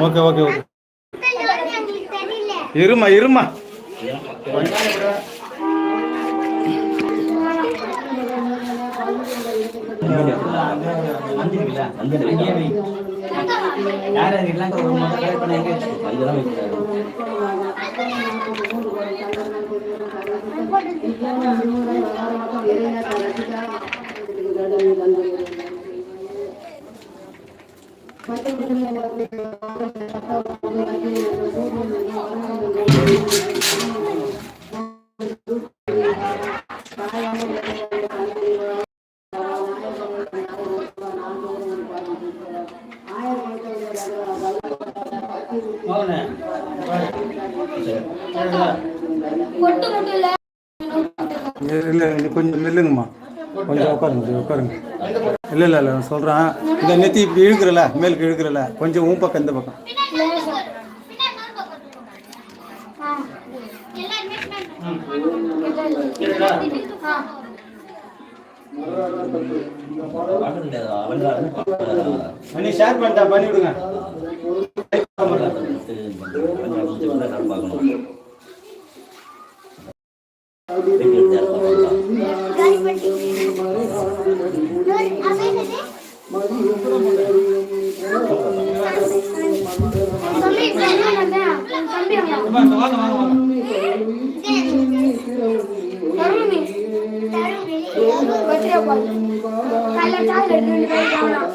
Okay okay okay. இருமா இருமா. மட்டும் இல்ல இல்லை கொஞ்சம் நில்லுங்கம்மா. கொஞ்சம் உட்காருங்க உட்காருங்க. இல்லை இல்லை இல்லை நான் சொல்கிறேன் இந்த நெத்தி இப்படி இழுக்கிறல மேலுக்கு இழுக்கிறல. கொஞ்சம் உன் பக்கம் இந்த பக்கம். பண்ணி ஷேர் பண்ணிட்டா பண்ணி விடுங்க. வந்தேன். தம்பி வந்தான். வாங்க வாங்க வாங்க தருமி. பத்திரிக்கை பாரு. காலைல சாய் எடுத்துட்டு போய் வாங்கலாம்.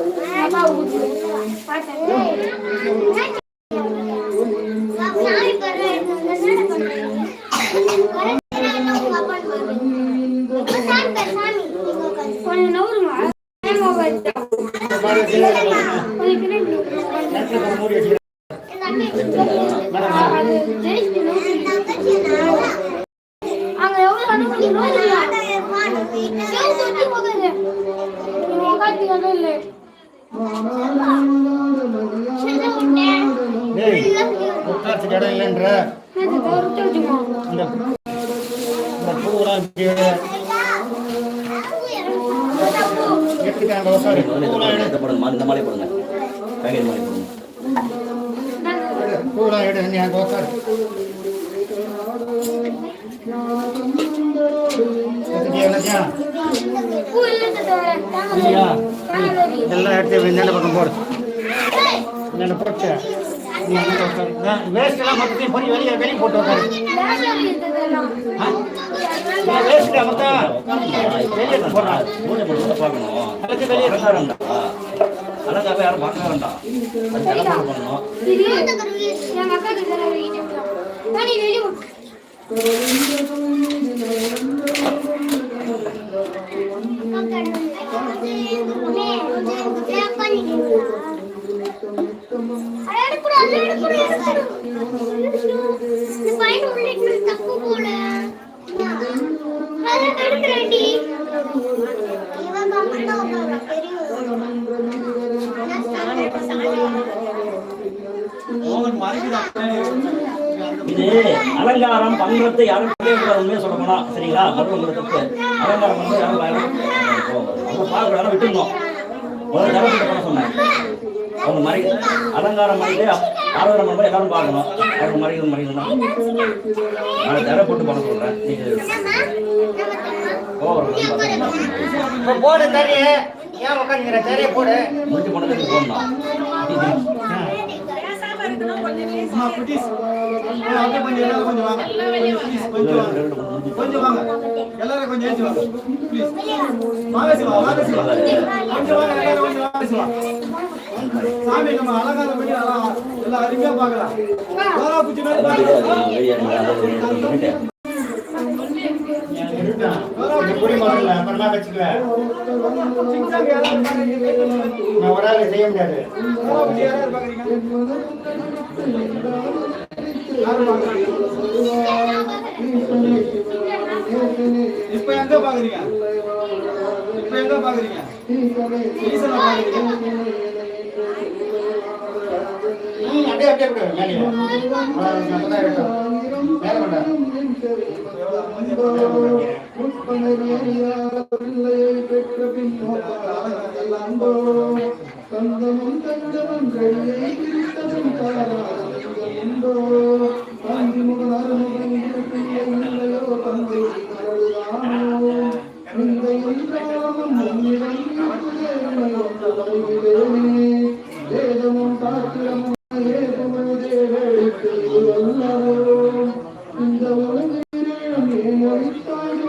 அப்பாவை கூட்டிட்டு. பார்த்தேன். கொஞ்சம் நவுருமா ஏமா வச்சா? கொஞ்சம் பின்னாடி நவுரு. அது ஜெயிச்சு நவுரு. அங்க எவ்வளவு அனுமதி இல்லை டேய் உட்கார்றதுக்கு இடம் இல்லைன்ற இந்த இந்த பூவெல்லாம் இப்படி எடுத்துக்காங்க உட்காரு பூவெல்லாம் எடு இந்த போடுங்க இந்த மாலை போடுங்க பேக்கெட் மாலை போடுங்க பூவெல்லாம் எடு நீ இதெல்லாம் எடுத்து இந்த பக்கம் போடு. இந்த போட்டு. வேஸ்ட் எல்லாம் மொத்தத்தையும் பொறி வெளியே வெளியே போட்டு உட்காரு வேஸ்ட் மொத்தம் வெளியே வெளியே யாரும் பார்க்க வேண்டாம். எல்லாம் பண்ணணும். இது அலங்காரம் பண்றது யாரும் செய்யக்கூடாது உண்மையை சொல்ல போனா சரிங்களா? மருத்துவ அலங்காரம் வந்து யாரும் பார்க்கக்கூடாது விட்டுருந்தோம். முதல்ல தரப்பட்டு பண்ண சொன்னேன். அவங்க மறை அலங்காரம் பண்ணிட்டு ஆரோக்கியம் பண்ணும்போது எல்லாரும் பார்க்கணும். அவங்க மறைக்கிறது மறைக்கணும் நான் தர போட்டு பண்ண சொல்றேன். நீங்க ஓ போடு தறி ஏன் உட்காந்துங்கிற தறியை போடு. முடிச்சு பண்ணதுக்கு போடணும். அம்மா குட்டீஸ். அப்படியே கொஞ்சம் எல்லாரும் கொஞ்சம் வாங்க. ப்ளீஸ் கொஞ்சம் வாங்க. கொஞ்சம் வாங்க. எல்லாரும் கொஞ்சம் ஏஞ்சி வாங்க. ப்ளீஸ் வாங்க சிவா வாங்க சிவா. கொஞ்சம் வாங்க எல்லாரும் கொஞ்சம் வாங்க. சிவா சாமி நம்ம அலங்காரம் பண்ணி நல்லா எல்லாம் அருமையா பார்க்கலாம். வாரா குச்சி மாதிரி பாருங்க புரி மாடல அப்புறமா வச்சுக்குவேன். நான் ஒரு ஆள் செய்ய முடியாது. இப்ப எங்க பாக்குறீங்க? இப்ப எங்க பாக்குறீங்க? அப்படியே அப்படியே மேலே அப்பதான் இருக்கட்டும் மேல வேண்டாம் தங்கமும் அருமுகம் இல்லையோ தந்தை இந்த உன்னிடம் வேதமும் சாத்திரமும் அல்லவோ இந்த உலகிலே நீ ஏன் அழித்தாயோ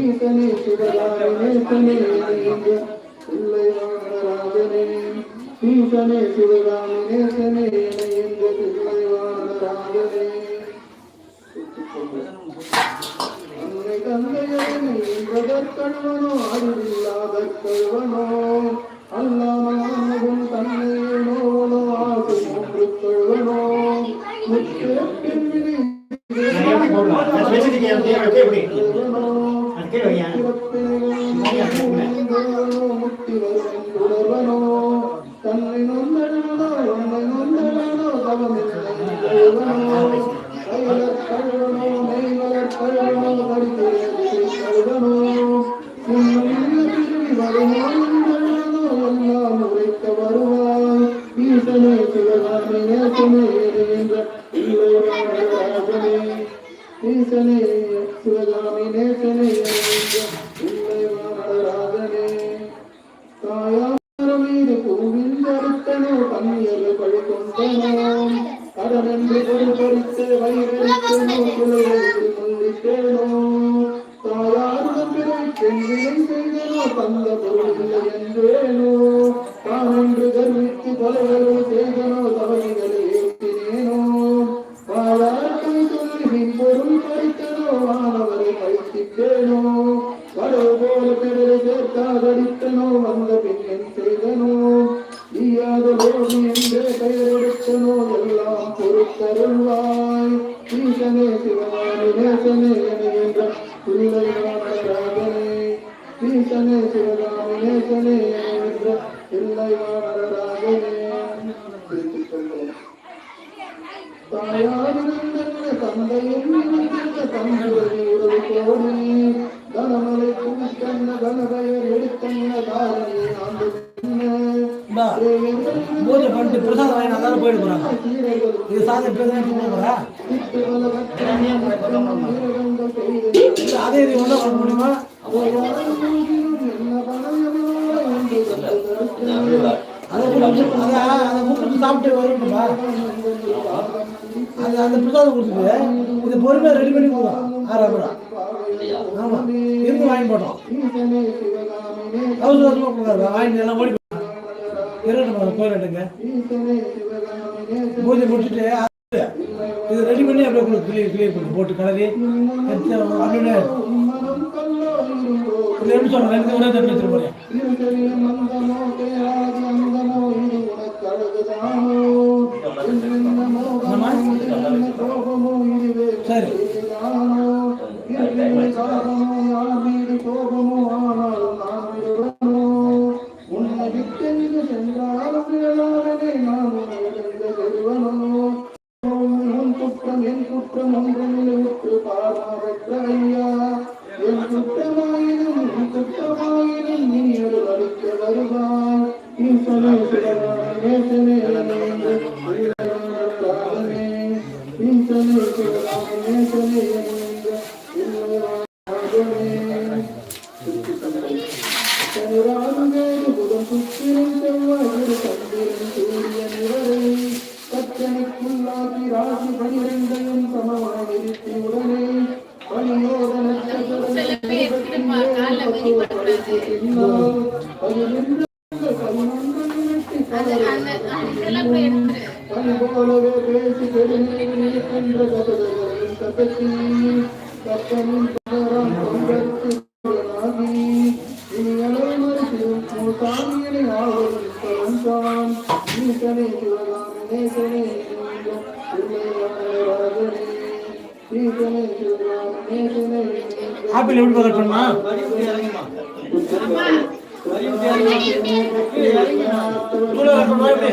ஈசனே சிவகாமி நேசனே என்னை எங்க ஈசனே சிவகாமி நேசனே நேசனே என்ற பிள்ளைவானராஜனே அன்னை தந்தையனை என்பதற்கழுவனோ அறிவில்லாத கழுவனோ அல்லாமலும் தன்னையனோவனோ ஆசை மூன்று கழுவனோ. முத்தேற்பின் விதி தன்னை நொந்தனோ என்னை நொந்தனோ தவமில்லை சித்தேனோ பயிற்சித்தேனோ கடவு போல பிறரை சேர்த்தாதடித்தனோ வந்த பின் செய்தனோ ஈயாத போது என்றே பெயரெடுத்தனோ எல்லாம் பொறுத்தருள்வாய். ஈசனே சிவகாமி நேசனே என என்ற பிள்ளை ஈசனே சிவகாமி நேசனே என என்ற பிள்ளை வானராஜனே தந்தையும் இருந்த தந்தையை கனமலை குவிக்கண்ண கனபயர் எடுத்தண்ண தாரணி ஆண்டு பூஜை பண்ணிட்டு பிரசாதம் வாங்கி நல்லா போயிட்டு போறாங்க. இது சாதம் அதே இது ஒன்றா பண்ண முடியுமா? அதை அதை சாப்பிட்டு வரணும்பா அது அந்த பிரசாதம் கொடுத்துட்டு இது பொறுமையாக ரெடி பண்ணி கொடுக்கலாம் ஆறாம் ரூபா ஆமாம் இருந்து வாங்கி போட்டோம். அவசர அவசரமாக கொடுக்காரு வாங்கி எல்லாம் ஓடி இரண்டு கோயில் எடுங்க பூஜை முடிச்சுட்டு இது ரெடி பண்ணி அப்படியே கொடு கிளியர் கிளியர் பண்ணி போட்டு கலரி எடுத்து அப்படியே எப்படி சொல்கிறேன் ரெண்டு ஒரே தட்டு எடுத்துட்டு போகிறேன் சரி. போலவே பேசி இனி ஆவரிப்பவன் தான் ஈசனை நேசனை நீங்கும் ஆப்பிள் எப்படி பக்கெட் பண்ணுமா தூள எப்படி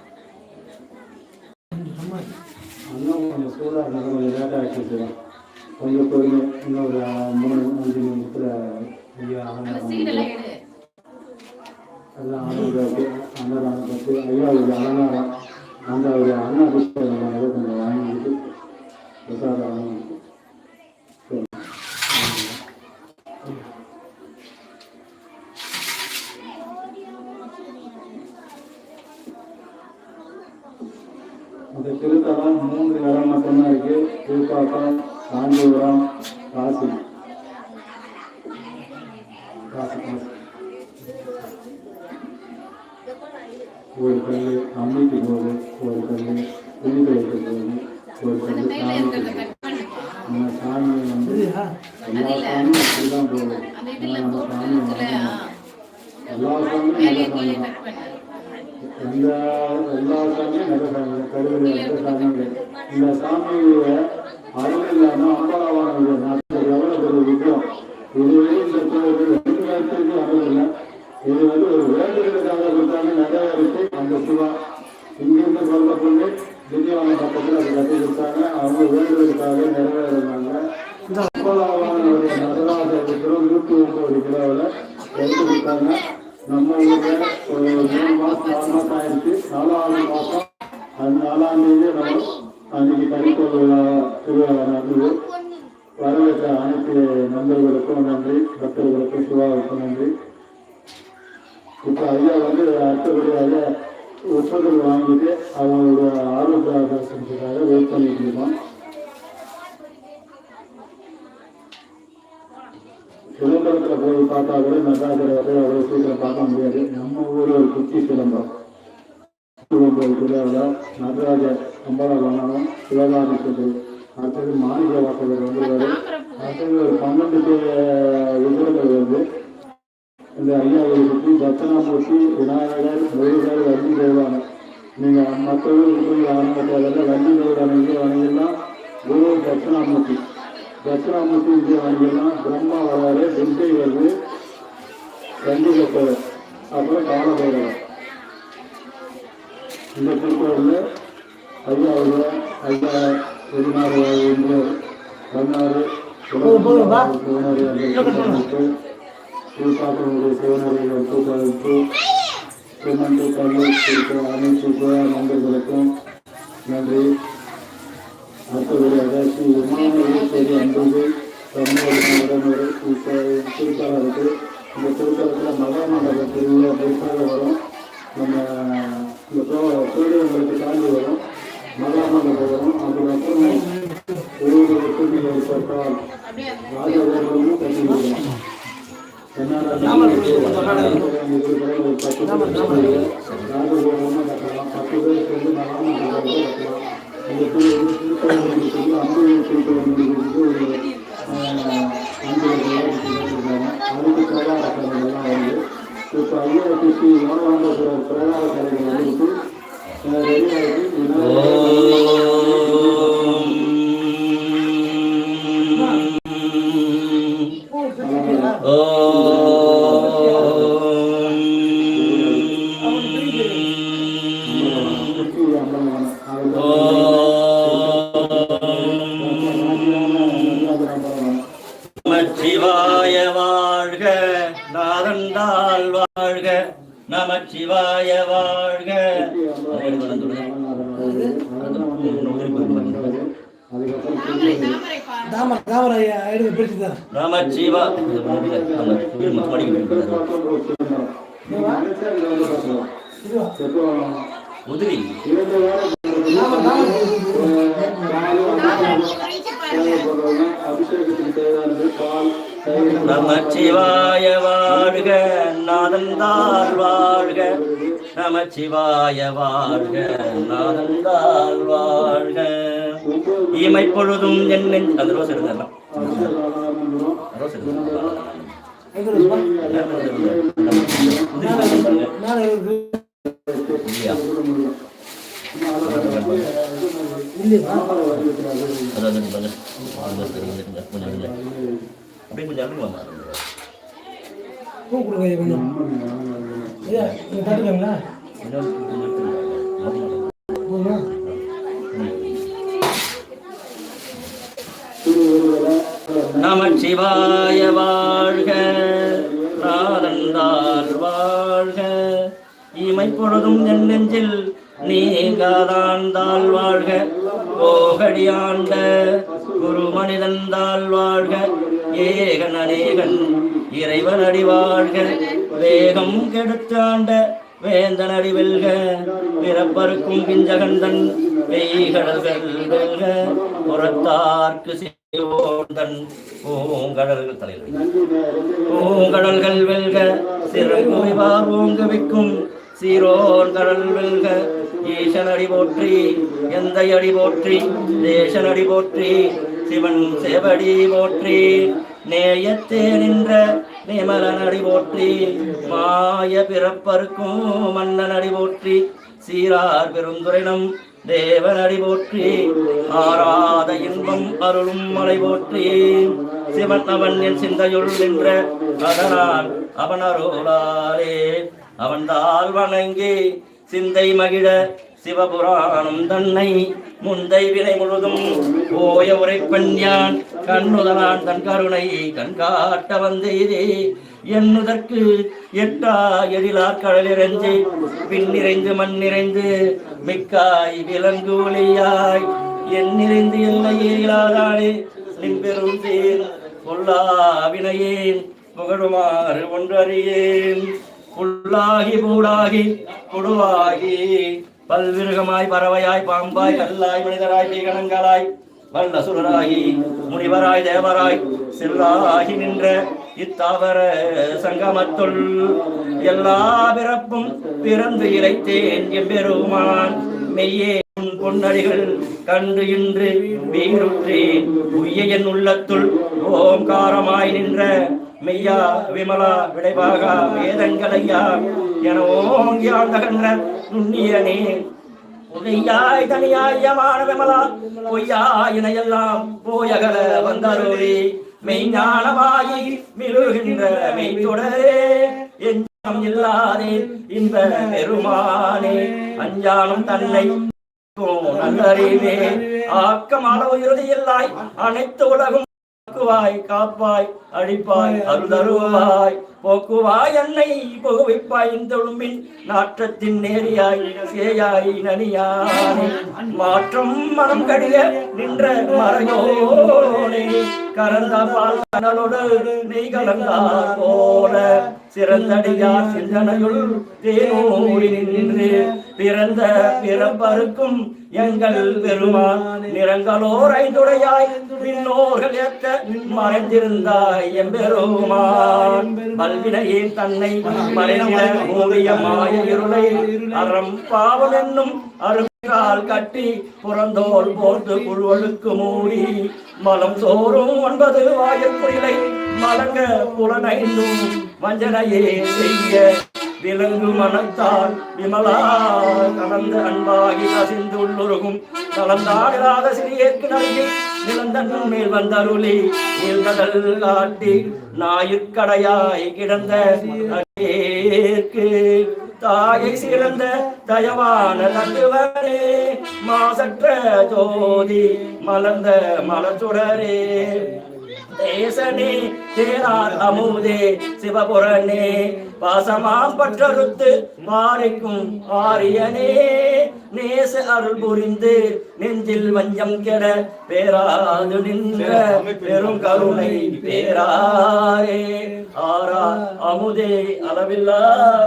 கொஞ்சம் பொறுமை இன்னொரு மூணு அஞ்சு நிமிஷத்தில் ஐயா எல்லாம் ஆனந்தாக்கு அன்னதானம் பற்றி ஐயாவுடைய அலங்காரம் அந்த ஒரு அண்ணா புஷ்பம் ஒரு கல் அம்மிக்கு போகுது ஒரு கல் துணி துவைக்க போகுது ஒரு அந்த கல் நம்ம சாமி வந்து எல்லா சாமியும் அந்த இதுல நம்ம சாமி வந்து. எல்லா சாமியும் நல்ல சாமி பண்ணு எந்த எல்லா சாமியும் நல்ல சாமி கருவில் எந்த சாமியும் இல்லை. இந்த சாமியை அருள் இல்லாமல் அம்பலவான நாட்டில் எவ்வளோ பெரிய இதுவே இந்த கோயில் ரெண்டு நேரத்துக்கு அருள் இல்லை இது வந்து ஒரு வேண்டுதலுக்காக கொடுத்தாங்க நிறைவேறிச்சு அந்த சிவா இங்கிருந்து கொல்லப்பட்டு திவ்யவான பக்கத்தில் அதை கட்டி கொடுத்தாங்க அவங்க வேண்டுதலுக்காக நிறைவேறினாங்க அம்பலவானுடைய நடராஜ விக்கிரம் நூற்றி ஒன்பது கிலோவில் எடுத்து கொடுத்தாங்க நம்ம ஊர்ல ஒரு மூணு மாசம் நாலு மாசம் ஆயிடுச்சு நாலாவது மாசம் அந்த நாலாம் தேதி நம்ம அன்னைக்கு கறிக்கோள் விழா திருவிழா நடந்தது. வரவேற்ற அனைத்து நண்பர்களுக்கும் நன்றி பக்தர்களுக்கும் சிவாவுக்கும் நன்றி. இப்போ ஐயா வந்து அடுத்தபடியாக ஒப்புதல் வாங்கிட்டு அவங்களோட ஆரோக்கிய ஆலோசனைக்காக வெயிட் பண்ணிட்டு இருக்கோம். சிதம்பரத்தில் போய் பார்த்தா கூட நடராஜரை அவ்வளோ சீக்கிரம் பார்க்க முடியாது. நம்ம ஊர் ஒரு குட்டி சிதம்பரம். ஒன்பது திருவிழாவில் நடராஜர் அம்பலவனம் சிவகாமிக்கு அடுத்தது மாணிக்க வாசகர் வந்து அடுத்தது ஒரு பன்னெண்டு இந்த ஐயாவை சுற்றி தட்சணாமூர்த்தி விநாயகர் முருகர் வள்ளி நீங்கள் மற்ற ஊருக்கு போய் வள்ளி இங்கே வணங்கிடலாம் குரு தட்சணாமூர்த்தி. தட்சிணாமூர்த்தி இங்கே வணங்கிடலாம் பிரம்மா வராரு துர்கை வருது கண்டிகப்பர் அப்புறம் காலபைரவர் இந்த திருக்கோவில் ஐயாவுடைய ஐயா பதினாறு ஒன்று பதினாறு போதும், திருப்பாக்கனுடைய சிவனரிகள் கூட்டமைப்பு சிமெண்ட் கல்லூர் கொடுத்த அனைத்து நண்பர்களுக்கும் நன்றி. அடுத்தபடியாக ஸ்ரீ உமாமேஸ்வரி அன்பு தமிழக உடனே திருத்தலருக்கு இந்த திருத்தலத்தில் மகா பெருசாக வரும். நம்ம இந்த சூரியங்களுக்கு தாண்டி வரும். மண்டபம் வரும் அதுக்கப்புறம் ஒவ்வொரு வெற்றி ஏற்பட்டால் அப்படியே அந்த ராஜகோபுரமும் கட்டி விடுவோம் ராஜகோபுரமும் கட்டலாம். பத்து பேர் சேர்ந்து மகாம கட்டலாம். இந்த திருக்கோவில் அம்பு திருக்கோவில் ஒரு அஞ்சு அதுக்கு பிரகார கலைகள்லாம் வருது இப்போ ஐயா கலைகள் வந்துருக்கு தாமரை தாமரை எடுத்து பிடிச்சுதான் நமச்சிவா உதிரி தயிர் நமச்சிவாய வாழ்க நாதந்தால் வாழ்க. நமச்சிவாய வாழ்க நாதந்தால் வாழ்க. இமை பொழுதும் என் நெஞ்ச- அந்த ரோஸ் எடுத்துடலாம் ரோஸ் எடுத்துடலாம் அப்படியே கொஞ்சம் அழுங்க வாங்க. பூ கொடுங்க ஐயா கொஞ்சம் ஐயா நீங்கள் தட்டுக்கங்களா. போதுமா நமச்சிவாய வாழ்க நாதந்தால் வாழ்க இமை பொழுதும் என் நெஞ்சில் வாழ்க ஓகடியாண்ட குரு மனிதந்தால் வாழ்க. ஏகன் அநேகன் இறைவன் அடி வாழ்க. வேகம் கெடுத்தாண்ட வேந்தன் அடி வெல்க. பிறப்பருக்கும் பிஞ்சகந்தன் வெய்கடல்கள் வெல்க புறத்தார்க்கு சிவோந்தன் பூங்கடல்கள் தலையில் பூங்கடல்கள் வெல்க. சிறகுவிவார் ஓங்குவிக்கும் சீரோன் கடல் வெல்க. ஈசனடி போற்றி எந்த அடி போற்றி தேசனடி போற்றி சிவன் சேவடி போற்றி நேயத்தே நின்ற நிமலனடி போற்றி மாய பிறப்பருக்கும் மன்னனடி போற்றி சீரார் பெருந்துரைனம் தேவனடி போற்றி ஆராத இன்பம் அருளும் மலை போற்றி சிவன் அவன் என் சிந்தையுள் நின்ற அதனால் அவன் அருளாலே அவன் தாழ் வணங்கி சிந்தை மகிழ சிவபுராணம் தன்னை. முந்தை வினை முழுதும் ஓய உரைப்பன் யான் கண்ணுதலான் தன் கருணை கண்காட்ட வந்தேதே. என்னுதற்கு எட்டா எழிலார் கடலிறஞ்சி பின் நிறைந்து மண் நிறைந்து மிக்காய் விலங்கு ஒளியாய். என் நிறைந்து எல்லை ஏறிலாதானே நின் பெரும் தேர் பொல்லாவினையேன் புகழுமாறு ஒன்றறியேன் புல்லாகி பூடாகி புழுவாகி பல்விருகமாய் பறவையாய் பாம்பாய் கல்லாய் மனிதராய் தீகணங்களாய் வல்லசுரராகி முனிவராய் தேவராய் செல்லாகி நின்ற இத்தாவர சங்கமத்துள் எல்லா பிறப்பும் பிறந்து இறைத்தேன் எம்பெருமான். மெய்யே பொன்னடிகள் கண்டு இன்று வீருற்றேன். உய்ய என் உள்ளத்துள் ஓம்காரமாய் நின்ற மெய்யா விமலா விடைபாகா வேதங்களையா என ஓங்கி ஆழ்ந்தகன்ற நுண்ணியனே. உதையாய் தனியாய் யமான விமலா பொய்யாயினையெல்லாம் போயகல வந்தருளி மெய்ஞானமாயி மிருகின்ற மெய்த்தொடரே எஞ்சாம் இல்லாதே இந்த பெருமானே அஞ்சானும் தன்னை நல்லறிவே ஆக்கம் அளவு இறுதியில்லாய் அனைத்து உலகும் காக்குவாய் காப்பாய் அழிப்பாய் அருதருவாய் போக்குவாய் என்னை புகுவிப்பாய் தொழும்பின் நாற்றத்தின் நேரியாய் சேயாய் நனியானே மாற்றம் மனம் கடிய நின்ற மறையோனே கரந்த பால் கனலோடு நெய் கலந்தார் போல. சிறந்தடியார் சிந்தனையுள் தேனூரி நின்று பிறந்த பிறப்பருக்கும் எங்கள் பெருமான் நிறங்களோர் ஐந்துடையாய் பின்னோர்கள் ஏற்க மறைந்திருந்தாய் எம்பெருமான். பல்வினையே தன்னை மறைந்திட மூடிய மாய இருளை அறம் பாவம் என்னும் அருகால் கட்டி புறந்தோல் போர்த்து புழுவழுக்கு மூடி மலம் சோறும் ஒன்பது வாயிற்குயிலை மலங்க புலனைந்தும் வஞ்சனையே செய்ய விலங்கு மனத்தால் விமலா கலந்த அன்பாகி கசிந்துள்ளுருகும் கலந்தாடாத சிறியேற்கு நடையில் நிலந்தன் மேல் வந்தருளி நீள்கடல் காட்டி ஞாயிற்கடையாய் கிடந்த அடியேற்கு தாயை சிறந்த தயவான தட்டுவரே மாசற்ற ஜோதி மலர்ந்த மலச்சுடரே தேசனே தேனார் அமுதே சிவபுரனே பாசமாம் பற்றறுத்து மாறிக்கும் ஆரியனே. நேச அருள் புரிந்து நெஞ்சில் வஞ்சம் கெட பேராது நின்ற பெரும் கருணை பேராரே. ஆரா அமுதே அளவில்லா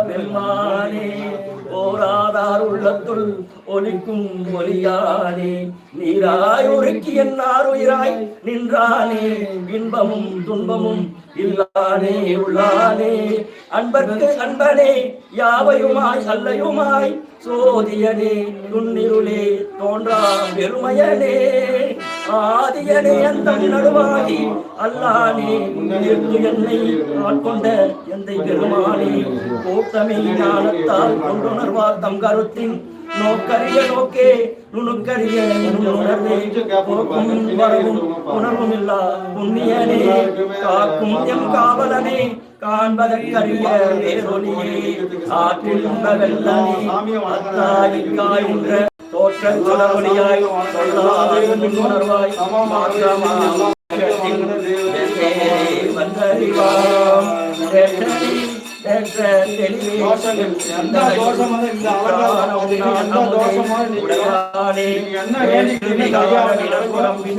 பெருமானே. ஓராதார் உள்ளத்துள் ஒலிக்கும் ஒலியானே. நீராய் உருக்கி என்னார் உயிராய் நின்றானே. இன்பமும் துன்பமும் இல்லானே உள்ளானே. அன்பர்க்கு அன்பனே யாவையுமாய் அல்லையுமாய். சோதியனே நுண்ணிருளே தோன்றா பெருமையனே ஆதியனே அந்த நடுவாகி அல்லானே உயிர்த்து என்னை ஆட்கொண்ட எந்தை பெருமானே கூட்டமை ஞானத்தால் கொண்டுணர்வார் தம் கருத்தின் நோக்கரிய நோக்கே நுணுக்கரிய உணர்வே போக்கும் வரவும் உணர்வும் இல்லா புண்ணியனே காக்கும் எம் காவலனே காண்பதற்கரிய வேறொலியே ஆற்றில் வெள்ளனே அத்தாயிக்காயின்ற தோற்ற சுடரொலியாய் சொல்லாத உணர்வாய் மாற்றமா வந்தறிவாம். என்ற தெளிவே எந்த தோஷம் வந்து இந்த அவர்கள் எந்த தோஷம் வந்து நீங்க என்ன வேண்டிக்கிறீங்க சிவகாமி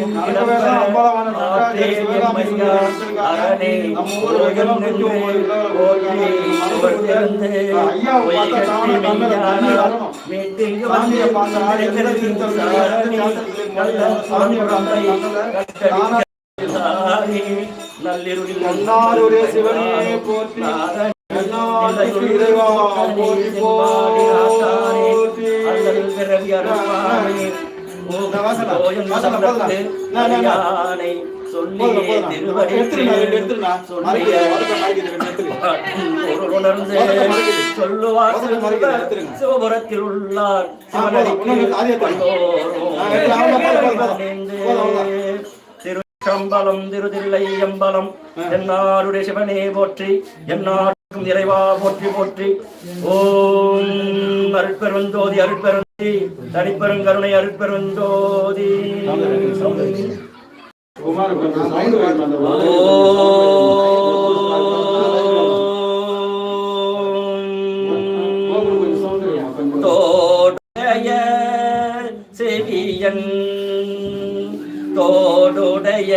அரணே நம்ம ஊர் வைக்கலாம் கொஞ்சம் ஐயா பார்த்தா சாமி கண்ணில் தண்ணி வரணும் சாமியை பார்த்த ஆடியோ சாமியோட அந்த நன்னாருடைய சிவனே போற்றி சிவபுரத்தில் உள்ளார் திருச்சம்பலம் திருதில்லை எம்பலம் என்னாருடைய சிவனே போற்றி என்னார் இறைவா போற்றி போற்றி. ஓம் அருட்பெருந்தோதி அருட்பெருந்தி தனிப்பெருங்கருணை அருட்பெருந்தோதி. குமார் தோடுடைய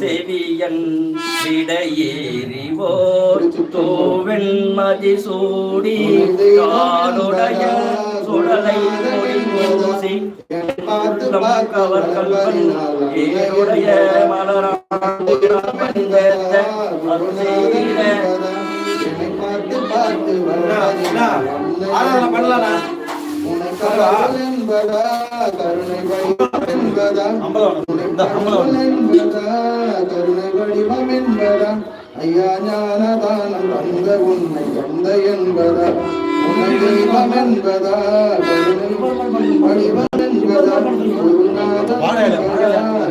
செவியன் விடையேறிவோர் தூவெண் மதிசூடி காடுடைய சுடலை மொழி உள்ளம் கவர் கல்வன் மலரான் ஆராதனை பண்ணலாம்ண்ணா அம்பலம் இந்த அம்பலம் ஐயா ஞானதானம் வந்த. உன்னை வந்த என்பதா உன்னை தெய்வம் என்பதா வடிவம் என்பதா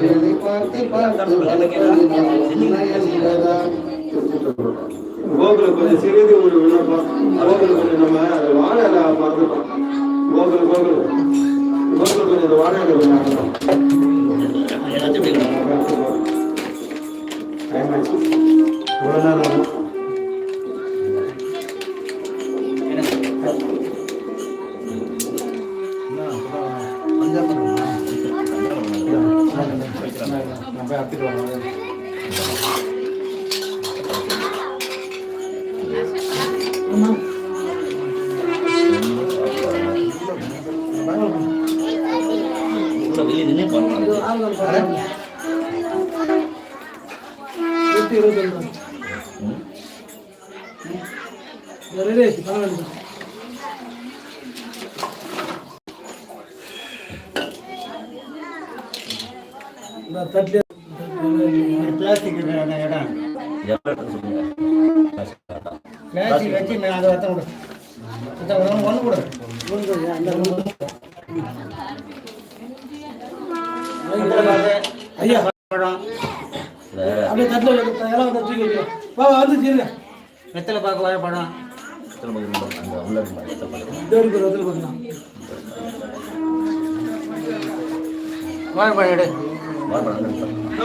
என்னை பார்த்து பார்த்து என்பதா கோகுல கொஞ்சம் சிறிது ஒரு விண்ணப்பம் கோகுல கொஞ்சம் நம்ம வாழையில கோகுல கோகுல. கோகுல கொஞ்சம் வாழையில போய் ஆயிடுச்சு ஐயா. அப்படியே தட்டில் எல்லாம் தூக்கி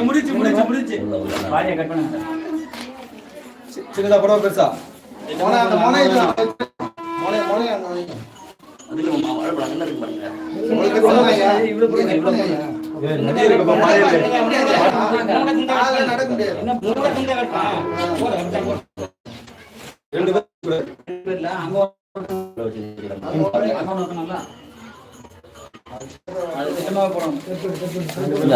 முடிச்சு முடிச்சு முடிச்சு. பாடியை கட் சின்னதா படம் பெருசா? மொனை அந்த மொனை. அதுக்கு மாமா வாழைப்பழம் நல்லா இருக்கு பாருங்க. ரெண்டு பேர் அங்க அங்க நல்லா அது திட்டமா போறோம்